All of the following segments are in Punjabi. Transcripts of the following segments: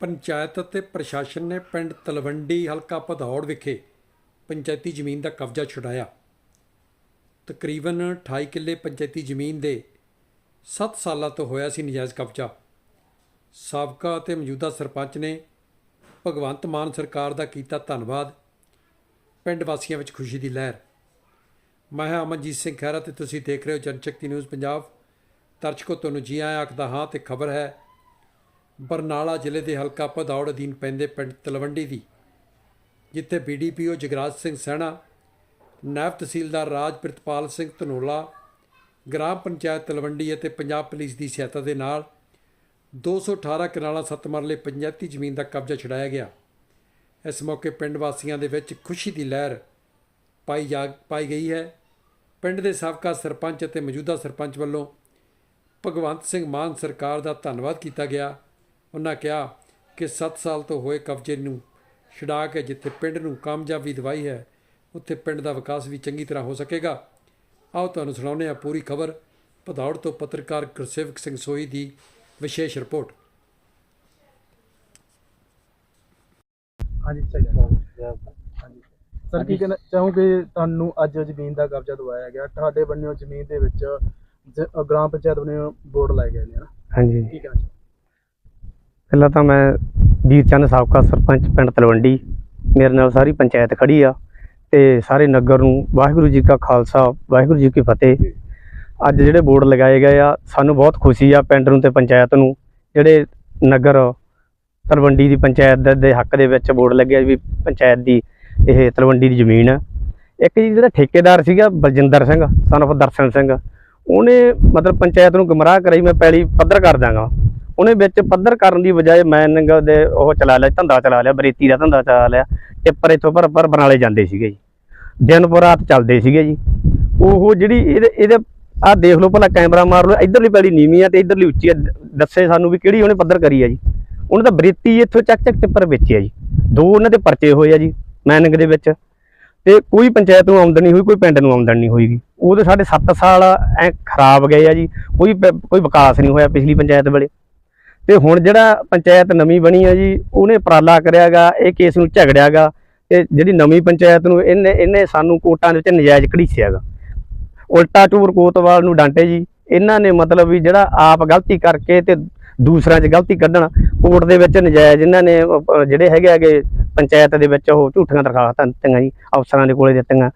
ਪੰਚਾਇਤ ਅਤੇ ਪ੍ਰਸ਼ਾਸਨ ਨੇ ਪਿੰਡ ਤਲਵੰਡੀ ਹਲਕਾ ਭਦੌੜ ਵਿਖੇ ਪੰਚਾਇਤੀ ਜ਼ਮੀਨ ਦਾ ਕਬਜ਼ਾ ਛੁਡਾਇਆ। ਤਕਰੀਬਨ 28 ਕਿੱਲੇ ਪੰਚਾਇਤੀ ਜ਼ਮੀਨ ਦੇ 7 ਸਾਲਾਂ ਤੋਂ ਹੋਇਆ ਸੀ ਨਜਾਇਜ਼ ਕਬਜ਼ਾ। ਸਾਬਕਾ ਅਤੇ ਮੌਜੂਦਾ ਸਰਪੰਚ ਨੇ ਭਗਵੰਤ ਮਾਨ ਸਰਕਾਰ ਦਾ ਕੀਤਾ ਧੰਨਵਾਦ। ਪਿੰਡ ਵਾਸੀਆਂ ਵਿੱਚ ਖੁਸ਼ੀ ਦੀ ਲਹਿਰ। ਮੈਂ ਹਾਂ ਅਮਨਜੀਤ ਸਿੰਘ ਖਹਿਰਾ ਤੇ ਤੁਸੀਂ ਦੇਖ ਰਹੇ ਹੋ ਜਨਸ਼ਕਤੀ ਨਿਊਜ਼ ਪੰਜਾਬ। ਦਰਸ਼ਕੋ, ਤੁਹਾਨੂੰ ਜੀ ਆਇਆਂ ਆਖਦਾ ਹਾਂ ਤੇ ਖਬਰ ਹੈ ਬਰਨਾਲਾ ਜ਼ਿਲ੍ਹੇ ਦੇ ਹਲਕਾ ਭਦੌੜ ਅਧੀਨ ਪੈਂਦੇ ਪਿੰਡ ਤਲਵੰਡੀ ਦੀ, ਜਿੱਥੇ ਬੀਡੀਪੀਓ ਜਗਰਾਜ ਸਿੰਘ ਸਹਿਣਾ ਨਾਇਬ ਤਹਿਸੀਲਦਾਰ ਰਾਜ ਪ੍ਰਿਤਪਾਲ ਸਿੰਘ ਧਨੋਲਾ, ਗ੍ਰਾਮ ਪੰਚਾਇਤ ਤਲਵੰਡੀ ਅਤੇ ਪੰਜਾਬ ਪੁਲਿਸ ਦੀ ਸਹਾਇਤਾ ਦੇ ਨਾਲ 218 ਕਨਾਲਾਂ ਸੱਤ ਮਰਲੇ ਪੰਚਾਇਤੀ ਜ਼ਮੀਨ ਦਾ ਕਬਜ਼ਾ ਛੁਡਾਇਆ ਗਿਆ। ਇਸ ਮੌਕੇ ਪਿੰਡ ਵਾਸੀਆਂ ਦੇ ਵਿੱਚ ਖੁਸ਼ੀ ਦੀ ਲਹਿਰ ਪਾਈ ਜਾ, ਪਾਈ ਗਈ ਹੈ। ਪਿੰਡ ਦੇ ਸਾਬਕਾ ਸਰਪੰਚ ਅਤੇ ਮੌਜੂਦਾ ਸਰਪੰਚ ਵੱਲੋਂ ਭਗਵੰਤ ਸਿੰਘ ਮਾਨ ਸਰਕਾਰ ਦਾ ਧੰਨਵਾਦ ਕੀਤਾ ਗਿਆ। ਉਹਨਾਂ ਕਿਹਾ ਕਿ 7 ਸਾਲ ਤੋਂ ਹੋਏ ਕਬਜ਼ੇ ਨੂੰ ਛੁਡਾ ਕੇ ਜਿੱਥੇ ਪਿੰਡ ਨੂੰ ਕਾਮਯਾਬੀ ਦਿਵਾਈ ਹੈ ਉੱਥੇ ਪਿੰਡ ਦਾ ਵਿਕਾਸ ਵੀ ਚੰਗੀ ਤਰ੍ਹਾਂ ਹੋ ਸਕੇਗਾ। ਆਓ ਤੁਹਾਨੂੰ ਸੁਣਾਉਂਦੇ ਹਾਂ ਪੂਰੀ ਖਬਰ। ਭਦੌੜ ਤੋਂ ਪੱਤਰਕਾਰ ਗੁਰਸੇਵਕ ਸਿੰਘ ਸੋਈ ਦੀ ਵਿਸ਼ੇਸ਼ ਰਿਪੋਰਟ। ਹਾਂਜੀ ਸਹੀ ਹਾਂਜੀ। ਸਰ ਕੀ ਕਹਿਣਾ ਚਾਹੋਗੇ? ਤੁਹਾਨੂੰ ਅੱਜ ਜ਼ਮੀਨ ਦਾ ਕਬਜ਼ਾ ਦਵਾਇਆ ਗਿਆ। ਤੁਹਾਡੇ ਬੰਨਿਓ ਜ਼ਮੀਨ ਦੇ ਵਿੱਚ ਜ- ਗ੍ਰਾਮ ਪੰਚਾਇਤ ਬੰਨਿਓ ਬੋਰਡ ਲਾਏ ਗਏ ਨੇ ਹਨਾ? ਹਾਂਜੀ। ਕੀ ਕਹਿਣਾ ਚਾਹੋਗੇ? ਪਹਿਲਾਂ ਤਾਂ ਮੈਂ ਵੀਰ ਚੰਦ ਸਾਬਕਾ ਸਰਪੰਚ ਪਿੰਡ ਤਲਵੰਡੀ, ਮੇਰੇ ਨਾਲ ਸਾਰੀ ਪੰਚਾਇਤ ਖੜੀ ਆ ਤੇ ਸਾਰੇ ਨਗਰ ਨੂੰ ਵਾਹਿਗੁਰੂ ਜੀ ਕਾ ਖਾਲਸਾ, ਵਾਹਿਗੁਰੂ ਜੀ ਕੀ ਫਤਿਹ। ਅੱਜ ਜਿਹੜੇ ਬੋਰਡ ਲਗਾਏ ਗਏ ਆ, ਸਾਨੂੰ ਬਹੁਤ ਖੁਸ਼ੀ ਆ ਪਿੰਡ ਨੂੰ ਤੇ ਪੰਚਾਇਤ ਨੂੰ, ਜਿਹੜੇ ਨਗਰ ਤਲਵੰਡੀ ਦੀ ਪੰਚਾਇਤ ਦੇ- ਹੱਕ ਦੇ ਵਿੱਚ ਬੋਰਡ ਲੱਗਿਆ ਵੀ ਪੰਚਾਇਤ ਦੀ ਇਹ ਤਲਵੰਡੀ ਦੀ ਜ਼ਮੀਨ ਆ। ਇੱਕ ਜੀ ਜਿਹੜਾ ਠੇਕੇਦਾਰ ਸੀਗਾ, ਬਲਜਿੰਦਰ ਸਿੰਘ ਸਨ of ਦਰਸ਼ਨ ਸਿੰਘ, ਉਹਨੇ ਮਤਲਬ ਪੰਚਾਇਤ ਨੂੰ ਗੁੰਮਰਾਹ ਕਰਾਈ, ਮੈਂ ਪੈਲੀ ਪੱਧਰ ਕਰ ਦਾਂਗਾ ਉਹਨੇ ਵਿੱਚ ਪੱਧਰ ਕਰਨ ਦੀ ਬਜਾਏ ਮੈਨਿੰਗ ਦੇ ਉਹ ਚਲਾ ਲਿਆ, ਧੰਦਾ ਚਲਾ ਲਿਆ, ਬਰੇਤੀ ਦਾ ਧੰਦਾ ਚਲਾ ਲਿਆ ਟਿੱਪਰ ਇੱਥੋਂ ਪਰ ਪਰ ਬਰਨਾਲੇ ਜਾਂਦੇ ਸੀਗੇ ਜੀ। ਦਿਨ ਪਰ ਰਾਤ ਚੱਲਦੇ ਸੀਗੇ ਜੀ। ਉਹ ਜਿਹੜੀ ਇਹਦੇ ਇਹਦੇ, ਆਹ ਦੇਖ ਲਓ ਭਲਾ ਕੈਮਰਾ ਮਾਰ ਲਓ, ਇਧਰਲੀ ਪੈਲੀ ਨੀਵੀਂ ਆ ਤੇ ਇਧਰਲੀ ਉੱਚੀ ਆ। ਦੱਸੇ ਸਾਨੂੰ ਵੀ ਕਿਹੜੀ ਉਹਨੇ ਪੱਧਰ ਕਰੀ ਆ ਜੀ। ਉਹਨੇ ਤਾਂ ਬਰੇਤੀ ਇੱਥੋਂ ਚੱਕ ਚੱਕ ਟਿੱਪਰ ਵੇਚਿਆ ਜੀ। ਦੋ ਉਹਨਾਂ ਦੇ ਪਰਚੇ ਹੋਏ ਆ ਜੀ ਮੈਨਿੰਗ ਦੇ ਵਿੱਚ। ਤੇ ਕੋਈ ਪੰਚਾਇਤ ਨੂੰ ਆਮਦਨ ਨਹੀਂ ਹੋਈ, ਕੋਈ ਪਿੰਡ ਨੂੰ ਆਮਦਨ ਨਹੀਂ ਹੋਈਗੀ ਉਹਦੇ ਸਾਡੇ 7 ਸਾਲ ਐ ਖਰਾਬ ਗਏ ਆ ਜੀ। ਕੋਈ ਕੋਈ ਵਿਕਾਸ ਨਹੀਂ ਹੋਇਆ ਪਿਛਲੀ ਪੰਚਾਇਤ ਵੇਲੇ। ਤੇ ਹੁਣ ਜਿਹੜਾ ਪੰਚਾਇਤ ਨਵੀਂ ਬਣੀ ਹੈ ਜੀ, ਉਹਨੇ ਉਪਰਾਲਾ ਕਰਿਆਗਾ, ਇਹ ਕੇਸ ਨੂੰ ਝਗੜਿਆਗਾ ਤੇ ਜਿਹੜੀ ਨਵੀਂ ਪੰਚਾਇਤ ਨੂੰ ਇਹਨੇ ਇਹਨੇ ਸਾਨੂੰ ਕੋਟਾਂ ਦੇ ਵਿੱਚ ਨਜਾਇਜ਼ ਘੜੀਸਿਆਗਾ। ਉਲਟਾ ਟੂਰ ਕੋਤਵਾਲ ਨੂੰ ਡਾਂਟੇ ਜੀ, ਇਹਨਾਂ ਨੇ ਮਤਲਬ ਵੀ ਜਿਹੜਾ ਆਪ ਗਲਤੀ ਕਰਕੇ ਤੇ ਦੂਸਰਿਆਂ 'ਚ ਗਲਤੀ ਕੱਢਣ, ਕੋਰਟ ਦੇ ਵਿੱਚ ਨਜਾਇਜ਼ ਇਹਨਾਂ ਨੇ ਜਿਹੜੇ ਹੈਗੇ ਹੈਗੇ ਪੰਚਾਇਤ ਦੇ ਵਿੱਚ ਉਹ ਝੂਠੀਆਂ ਦਰਖਾਸਤਾਂ ਦਿੱਤੀਆਂ ਜੀ, ਅਫਸਰਾਂ ਦੇ ਕੋਲੇ ਦਿੱਤੀਆਂ।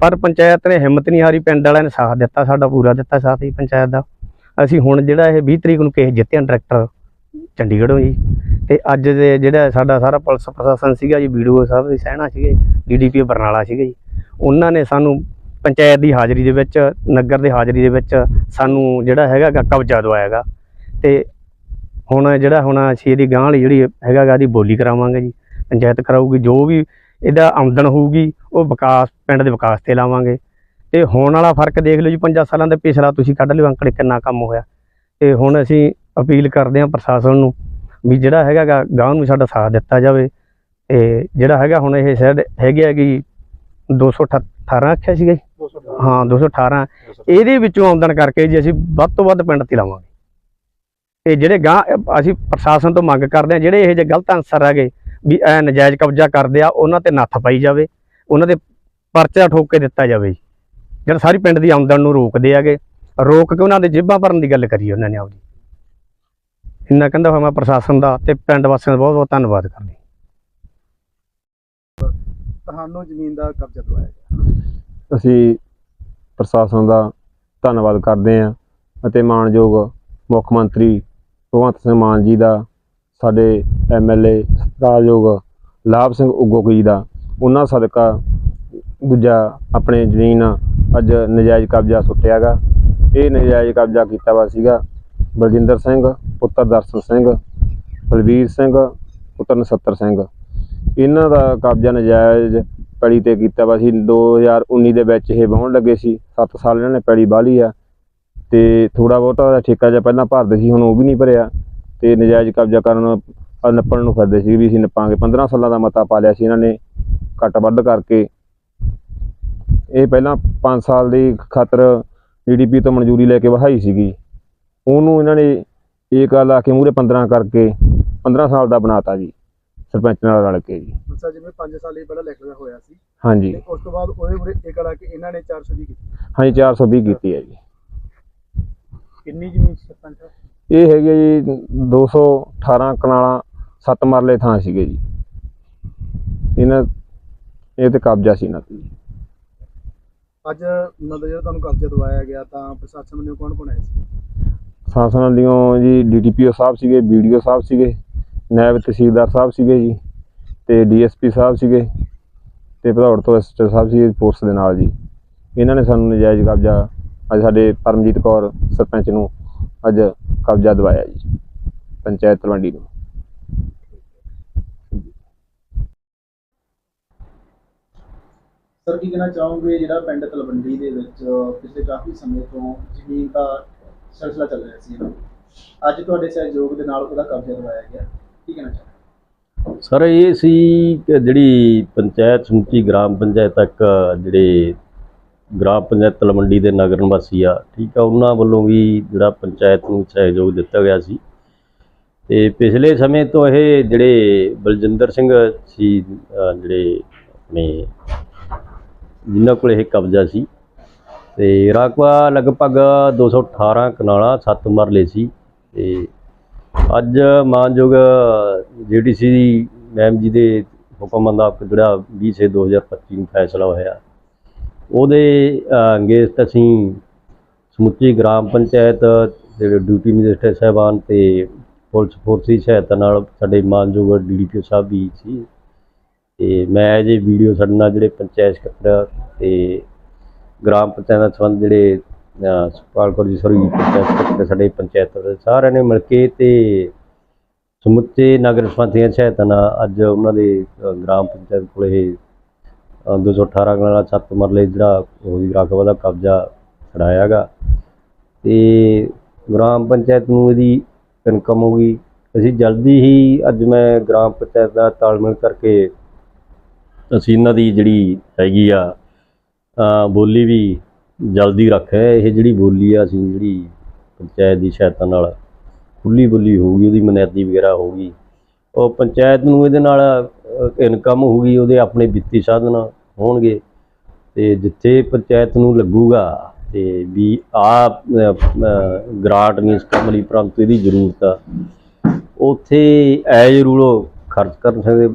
ਪਰ ਪੰਚਾਇਤ ਨੇ ਹਿੰਮਤ ਨਹੀਂ ਹਾਰੀ, ਪਿੰਡ ਵਾਲਿਆਂ ਨੇ ਸਾਥ ਦਿੱਤਾ, ਸਾਡਾ ਪੂਰਾ ਦਿੱਤਾ ਸਾਥ ਹੀ ਪੰਚਾਇਤ ਦਾ। ਅਸੀਂ ਹੁਣ ਜਿਹੜਾ ਇਹ 20 ਤਰੀਕ ਨੂੰ ਕੇਸ ਜਿੱਤਿਆ, ਡਾਇਰੈਕਟਰ ਚੰਡੀਗੜ੍ਹੋਂ ਜੀ। ਤੇ ਅੱਜ ਦੇ ਜਿਹੜਾ ਸਾਡਾ ਸਾਰਾ ਪੁਲਿਸ ਪ੍ਰਸ਼ਾਸਨ ਸੀਗਾ ਜੀ ਵੀਡੀਓ ਸਾਹਿਬ ਦੀ ਸਹਿਣਾ ਸੀਗੇ ਡੀਡੀਪੀ ਬਰਨਾਲਾ ਸੀਗੇ ਜੀ। ਉਹਨਾਂ ਨੇ ਸਾਨੂੰ ਪੰਚਾਇਤ ਦੀ ਹਾਜ਼ਰੀ ਦੇ ਵਿੱਚ, ਨਗਰ ਦੇ ਹਾਜ਼ਰੀ ਦੇ ਵਿੱਚ ਸਾਨੂੰ ਜਿਹੜਾ ਹੈਗਾ ਗਾ ਕਬਜ਼ਾ ਦਵਾਇਆਗਾ। ਤੇ ਹੁਣ ਜਿਹੜਾ ਹੁਣ ਅਸੀਂ ਇਹਦੀ ਗਾਂ ਵਾਲੀ ਜਿਹੜੀ ਹੈਗਾ ਗਾ ਦੀ ਬੋਲੀ ਕਰਾਵਾਂਗੇ ਜੀ। ਪੰਚਾਇਤ ਕਰਾਊਗੀ, ਜੋ ਵੀ ਇਹਦਾ ਆਮਦਨ ਹੋਊਗੀ, ਉਹ ਵਿਕਾਸ, ਪਿੰਡ ਦੇ ਵਿਕਾਸ ਤੇ ਲਾਵਾਂਗੇ। ਤੇ ਹੋਣ ਵਾਲਾ ਫ਼ਰਕ ਦੇਖ ਲਓ ਜੀ 5 ਸਾਲਾਂ ਦੇ ਪਿਛਲਾ ਤੁਸੀਂ ਕੱਢ ਲਿਓ, ਅੰਕੜੇ ਕਿੰਨਾ ਕੰਮ ਹੋਇਆ। ਤੇ ਹੁਣ ਅਸੀਂ ਅਪੀਲ ਕਰਦੇ ਹਾਂ ਪ੍ਰਸ਼ਾਸਨ ਨੂੰ ਵੀ ਜਿਹੜਾ ਹੈਗਾ ਗਾ ਨੂੰ ਸਾਡਾ ਸਾਥ ਦਿੱਤਾ ਜਾਵੇ। ਤੇ ਜਿਹੜਾ ਹੈਗਾ ਹੁਣ ਇਹ ਸ਼ਾਇਦ ਹੈਗੇ ਹੈਗੀ 218 ਆਖਿਆ ਸੀਗਾ ਜੀ? 200 ਹਾਂ 218 ਇਹਦੇ ਵਿੱਚੋਂ ਆਮਦਨ ਕਰਕੇ ਜੀ ਅਸੀਂ ਵੱਧ ਤੋਂ ਵੱਧ ਪਿੰਡ ਤੇ ਲਾਵਾਂਗੇ। ਤੇ ਜਿਹੜੇ ਗਾਂ ਅਸੀਂ ਪ੍ਰਸ਼ਾਸਨ ਤੋਂ ਮੰਗ ਕਰਦੇ ਹਾਂ ਜਿਹੜੇ ਇਹ ਜਿਹੇ ਗਲਤ ਅਨਸਰ ਹੈਗੇ ਵੀ ਐ ਨਜਾਇਜ਼ ਕਬਜ਼ਾ ਕਰਦੇ ਆ ਉਹਨਾਂ ਤੇ ਨੱਥ ਪਾਈ ਜਾਵੇ। ਉਹਨਾਂ ਦੇ ਪਰਚਾ ਠੋਕ ਕੇ ਦਿੱਤਾ ਜਾਵੇ ਜੀ। ਜਿਹੜਾ ਸਾਰੀ ਪਿੰਡ ਦੀ ਆਮਦਨ ਨੂੰ ਰੋਕਦੇ ਹੈਗੇ। ਰੋਕ ਕੇ ਉਹਨਾਂ ਦੇ ਜੇਬਾਂ ਭਰਨ ਦੀ ਗੱਲ ਕਰੀ ਉਹਨਾਂ ਨੇ ਆਪਦੀ ਇੰਨਾ ਕਹਿੰਦਾ ਹੋਇਆ ਮੈਂ ਪ੍ਰਸ਼ਾਸਨ ਦਾ ਤੇ ਪਿੰਡ ਵਾਸੀਆਂ ਦਾ ਬਹੁਤ ਬਹੁਤ ਧੰਨਵਾਦ ਕਰਦਾ। ਤੁਹਾਨੂੰ ਜ਼ਮੀਨ ਦਾ ਕਬਜ਼ਾ ਦਵਾਇਆ ਗਿਆ। ਅਸੀਂ ਪ੍ਰਸ਼ਾਸਨ ਦਾ ਧੰਨਵਾਦ ਕਰਦੇ ਹਾਂ ਅਤੇ ਮਾਣਯੋਗ ਮੁੱਖ ਮੰਤਰੀ ਭਗਵੰਤ ਸਿੰਘ ਮਾਨ ਜੀ ਦਾ ਸਾਡੇ ਐਮਐਲਏ ਸਤਿਕਾਰਯੋਗ ਲਾਭ ਸਿੰਘ ਉਗੋਕ ਜੀ ਦਾ ਉਹਨਾਂ ਸਦਕਾ ਦੂਜਾ ਆਪਣੇ ਜ਼ਮੀਨ ਅੱਜ ਨਜਾਇਜ਼ ਕਬਜ਼ਾ ਸੁੱਟਿਆਗਾ ਇਹ ਨਜਾਇਜ਼ ਕਬਜ਼ਾ ਕੀਤਾ ਵਾ ਸੀਗਾ ਬਲਜਿੰਦਰ ਸਿੰਘ ਪੁੱਤਰ ਦਰਸ਼ਨ ਸਿੰਘ, ਬਲਵੀਰ ਸਿੰਘ, ਪੁੱਤਰ ਨਛੱਤਰ ਸਿੰਘ। ਇਹਨਾਂ ਦਾ ਕਬਜ਼ਾ ਨਜਾਇਜ਼ ਪੈਲੀ ਤੇ ਕੀਤਾ ਵਾ ਸੀ। 2019 ਦੇ ਵਿੱਚ ਇਹ ਵਾਹੁਣ ਲੱਗੇ ਸੀ। 7 ਸਾਲ ਇਹਨਾਂ ਨੇ ਪੈਲੀ ਬਾਲੀ ਆ ਤੇ ਥੋੜਾ ਬਹੁਤਾ ਠੇਕਾ ਜਿਹਾ ਪਹਿਲਾਂ ਭਰਦੇ ਸੀ, ਹੁਣ ਉਹ ਵੀ ਨਹੀਂ ਭਰਿਆ ਤੇ ਨਜਾਇਜ਼ ਕਬਜ਼ਾ ਕਰਨ ਨੱਪਣ ਨੂੰ ਫਿਰਦੇ ਸੀ ਵੀ ਅਸੀਂ ਨੱਪਾਂਗੇ। 15 ਸਾਲਾਂ ਦਾ ਮਤਾ ਪਾ ਲਿਆ ਸੀ ਇਹਨਾਂ ਨੇ ਘੱਟ ਵੱਧ ਕਰਕੇ। ਇਹ ਪਹਿਲਾਂ 5 ਸਾਲ ਦੀ ਖਾਤਰ ਜੀਡੀਪੀ ਤੋਂ ਮਨਜ਼ੂਰੀ ਲੈ ਕੇ ਵਹਾਈ ਸੀਗੀ। ਉਹਨੂੰ ਇਹਨਾਂ ਨੇ ਇਹ ਗੱਲ ਆ ਕੇ ਮੂਰੇ 15 ਕਰਕੇ 15 ਸਾਲ ਦਾ ਬਣਾਤਾ ਜੀ ਸਰਪੰਚ ਨਾਲ ਰਲ ਕੇ ਜੀ। ਅੱਛਾ ਜਿਵੇਂ 5 ਸਾਲ ਹੀ ਪਹਿਲਾਂ ਲਿਖਿਆ ਹੋਇਆ ਸੀ ਹਾਂਜੀ। ਤੇ ਉਸ ਤੋਂ ਬਾਅਦ ਉਹਦੇ ਉਰੇ ਇੱਕ ਲਾ ਕੇ ਇਹਨਾਂ ਨੇ 420 ਕੀਤੀ। ਹਾਂਜੀ 420 ਕੀਤੀ ਹੈ ਜੀ। ਕਿੰਨੀ ਜ਼ਮੀਨ ਸਰਪੰਚ? ਇਹ ਹੈਗੇ ਜੀ 218 ਕਨਾਲਾਂ ਸੱਤ ਮਰਲੇ ਥਾਂ ਸੀਗੇ ਜੀ। ਇਹਨਾਂ ਇਹ ਤੇ ਕਬਜ਼ਾ ਸੀ ਇਹਨਾਂ ਤੇ। ਅੱਜ ਮਤਲਬ ਜਿਹੜਾ ਤੁਹਾਨੂੰ ਕਬਜ਼ਾ ਦਵਾਇਆ ਗਿਆ ਤਾਂ ਪ੍ਰਸ਼ਾਸਨ ਕੌਣ ਸੀ? ਸ਼ਾਸਨ ਵਾਲਿਓਂ ਜੀ ਡੀਟੀਪੀਓ ਸਾਹਿਬ ਸੀਗੇ ਬੀਡੀਓ ਸਾਹਿਬ ਸੀਗੇ, ਨਾਇਬ ਤਹਿਸੀਲਦਾਰ ਸਾਹਿਬ ਸੀਗੇ ਜੀ ਤੇ ਡੀਐਸਪੀ ਸਾਹਿਬ ਸੀਗੇ ਤੇ ਭਦੌੜ ਤੋਂ ਐਸਟਰ ਸਾਹਿਬ ਸੀਗੇ ਫੋਰਸ ਦੇ ਨਾਲ ਜੀ। ਇਹਨਾਂ ਨੇ ਸਾਨੂੰ ਨਜਾਇਜ਼ ਕਬਜ਼ਾ ਅੱਜ ਸਾਡੇ ਪਰਮਜੀਤ ਕੌਰ ਸਰਪੰਚ ਨੂੰ ਅੱਜ ਕਬਜ਼ਾ ਦਵਾਇਆ ਜੀ, ਪੰਚਾਇਤ ਤਲਵੰਡੀ ਨੂੰ। ਸਰ, ਕੀ ਕਹਿਣਾ ਚਾਹੋਗੇ ਜਿਹੜਾ ਪਿੰਡ ਤਲਵੰਡੀ ਦੇ ਵਿੱਚ ਪਿਛਲੇ ਕਾਫੀ ਸਮੇਂ ਤੋਂ ਜ਼ਮੀਨ ਦਾ ਸਿਲਸਿਲਾ ਚੱਲ ਰਿਹਾ ਸੀ ਅੱਜ ਤੁਹਾਡੇ ਸਹਿਯੋਗ ਦੇ ਨਾਲ ਉਹਦਾ ਕਬਜ਼ਾ ਦਵਾਇਆ ਗਿਆ। ਕੀ ਕਹਿਣਾ ਚਾਹੋਗੇ? ਸਰ, ਇਹ ਸੀ ਕਿ ਜਿਹੜੀ ਪੰਚਾਇਤ ਸਮੁੱਚੀ ਗ੍ਰਾਮ ਪੰਚਾਇਤ ਤੱਕ, ਜਿਹੜੇ ਗ੍ਰਾਮ ਪੰਚਾਇਤ ਤਲਵੰਡੀ ਦੇ ਨਗਰ ਨਿਵਾਸੀ ਆ, ਠੀਕ ਆ, ਉਹਨਾਂ ਵੱਲੋਂ ਵੀ ਜਿਹੜਾ ਪੰਚਾਇਤ ਨੂੰ ਸਹਿਯੋਗ ਦਿੱਤਾ ਗਿਆ ਸੀ। ਤੇ ਪਿਛਲੇ ਸਮੇਂ ਤੋਂ ਇਹ ਜਿਹੜੇ ਬਲਜਿੰਦਰ ਸਿੰਘ ਸੀ ਜਿਹੜੇ ਆਪਣੇ ਜਿਨ੍ਹਾਂ ਕੋਲ ਇਹ ਕਬਜ਼ਾ ਸੀ ਤੇ ਰਾਕਵਾ ਲਗਭਗ 218 ਕਨਾਲਾਂ 7 ਮਰਲੇ ਸੀ ਤੇ ਅੱਜ ਮਾਨਯੋਗ ਜੀਡੀਸੀ ਮੈਮ ਜੀ ਦੇ ਹੁਕਮ ਮੁਤਾਬਕ ਜਿਹੜਾ 20 ਸੇ 2025 ਨੂੰ ਫੈਸਲਾ ਹੋਇਆ, ਉਹਦੇ ਅੰਗੇਸਟ ਅਸੀਂ ਸਮੁੱਚੀ ਗ੍ਰਾਮ ਪੰਚਾਇਤ ਦੇ ਡਿਊਟੀ ਮੈਜਿਸਟਰੇਟ ਸਾਹਿਬਾਨ ਤੇ ਪੁਲਿਸ ਫੋਰਸ ਦੀ ਸਹਾਇਤਾ ਨਾਲ ਸਾਡੇ ਮਾਨਯੋਗ ਡੀਡੀਪੀ ਸਾਹਿਬ ਵੀ ਸੀ ਤੇ ਮੈਂ ਐਜ ਏ ਵੀਡੀਓ ਸਾਡੇ ਨਾਲ ਜਿਹੜੇ ਪੰਚਾਇਤ ਸਕੱਤਰ ਤੇ ਗ੍ਰਾਮ ਪੰਚਾਇਤ ਨਾਲ ਸੰਬੰਧ ਜਿਹੜੇ ਸੁਖਪਾਲ ਕੌਰ ਜੀ ਸਰੀ ਪੰਚਾਇਤ ਸਾਡੇ ਪੰਚਾਇਤ ਦੇ ਸਾਰਿਆਂ ਨੇ ਮਿਲ ਕੇ ਤੇ ਸਮੁੱਚੇ ਨਗਰ ਸਮੰਤੀਆਂ ਸਹਾਇਤਾ ਨਾਲ ਅੱਜ ਉਹਨਾਂ ਦੇ ਗ੍ਰਾਮ ਪੰਚਾਇਤ ਕੋਲ ਇਹ, ਅਹ 218 ਕਨਾਲਾਂ ਸੱਤ ਮਰਲੇ ਜਿਹੜਾ ਉਹਦੀ ਰਾਖਵਾ ਦਾ ਕਬਜ਼ਾ ਛੜਾਇਆ ਗਾ ਤੇ ਗ੍ਰਾਮ ਪੰਚਾਇਤ ਨੂੰ ਇਹਦੀ ਇਨਕਮ ਹੋਗੀ ਅਸੀਂ ਜਲਦੀ ਹੀ ਅੱਜ ਮੈਂ ਗ੍ਰਾਮ ਪੰਚਾਇਤ ਦਾ ਤਾਲਮੇਲ ਕਰਕੇ ਅਸੀਂ ਇਹਨਾਂ ਦੀ ਜਿਹੜੀ ਹੈਗੀ ਆ ਬੋਲੀ ਵੀ ਜਲਦੀ ਰੱਖਿਆ। ਇਹ ਜਿਹੜੀ ਬੋਲੀ ਆ, ਅਸੀਂ ਜਿਹੜੀ ਪੰਚਾਇਤ ਦੀ ਸਹਾਇਤਾ ਨਾਲ ਖੁੱਲੀ ਬੋਲੀ ਹੋਊਗੀ, ਉਹਦੀ ਮਨਿਆਦੀ ਵਗੈਰਾ ਹੋਊਗੀ। ਉਹ ਪੰਚਾਇਤ ਨੂੰ ਇਹਦੇ ਨਾਲ ਇਨਕਮ ਹੋਊਗੀ, ਉਹਦੇ ਆਪਣੇ ਵਿੱਤੀ ਸਾਧਨ ਹੋਣਗੇ। ਤੇ ਜਿੱਥੇ ਪੰਚਾਇਤ ਨੂੰ ਲੱਗੂਗਾ, ਤੇ ਵੀ ਆ ਗ੍ਰਾਂਟ ਨਹੀਂ ਇਸ ਕੰਮ ਇਹਦੀ ਜ਼ਰੂਰਤ ਆ। ਉੱਥੇ ਐਜ ਰੂਲ ਖਰਚ ਕਰਨ ਸਕਦੇ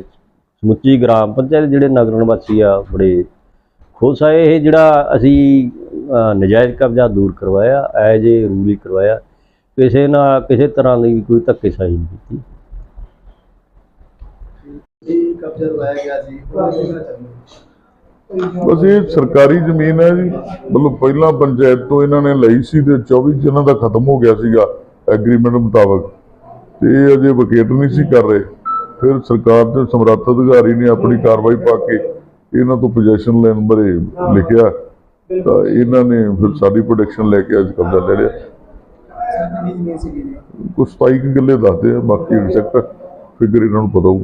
ਸਮੁੱਚੀ ਗ੍ਰਾਮ ਪੰਚਾਇਤ, ਜਿਹੜੇ ਨਗਰ ਨਿਵਾਸੀ ਆ, ਬੜੇ ਖੁਸ਼ ਇਹ ਜਿਹੜਾ ਅਸੀਂ ਨਜਾਇਜ਼ ਕਬਜ਼ਾ ਦੂਰ ਕਰਵਾਇਆ ਐਜ ਏ ਰੂਲ ਹੀ ਕਰਵਾਇਆ ਕਿਸੇ ਨਾਲ ਕਿਸੇ ਤਰ੍ਹਾਂ ਦੀ ਕੋਈ ਧੱਕੇਸ਼ਾਹੀ ਨਹੀਂ ਕੀਤੀ। ਕਬਜ਼ਾ ਗਿਆ ਬਸ ਇਹ ਸਰਕਾਰੀ ਜ਼ਮੀਨ ਹੈ ਜੀ ਮਤਲਬ ਪਹਿਲਾਂ ਪੰਚਾਇਤ ਤੋਂ ਇਹਨਾਂ ਨੇ ਲਈ ਸੀ ਤੇ 24 ਚ ਇਹਨਾਂ ਦਾ ਖਤਮ ਹੋ ਗਿਆ ਸੀਗਾ ਐਗਰੀਮੈਂਟ ਮੁਤਾਬਕ। ਤੇ ਇਹ ਅਜੇ ਵਕੇਟ ਨਹੀਂ ਸੀ ਕਰ ਰਹੇ। ਫਿਰ ਸਰਕਾਰ ਦੇ ਸਮਰੱਥ ਅਧਿਕਾਰੀ ਨੇ ਆਪਣੀ ਕਾਰਵਾਈ ਪਾ ਕੇ ਇਹਨਾਂ ਤੋਂ ਪੋਜੀਸ਼ਨ ਲੈਣ ਬਾਰੇ ਲਿਖਿਆ ਤਾਂ ਇਹਨਾਂ ਨੇ ਫਿਰ ਸਾਡੀ ਪ੍ਰੋਟੈਕਸ਼ਨ ਲੈ ਕੇ ਅੱਜ ਕਬਜ਼ਾ ਲੈ ਲਿਆ। ਕੁਝ 27 ਕੁ ਗੱਲੇ ਦੱਸਦੇ ਆ ਬਾਕੀ ਐਗਜ਼ੈਕਟ ਫਿਗਰ ਇਹਨਾਂ ਨੂੰ ਪਤਾ ਹੋਊ।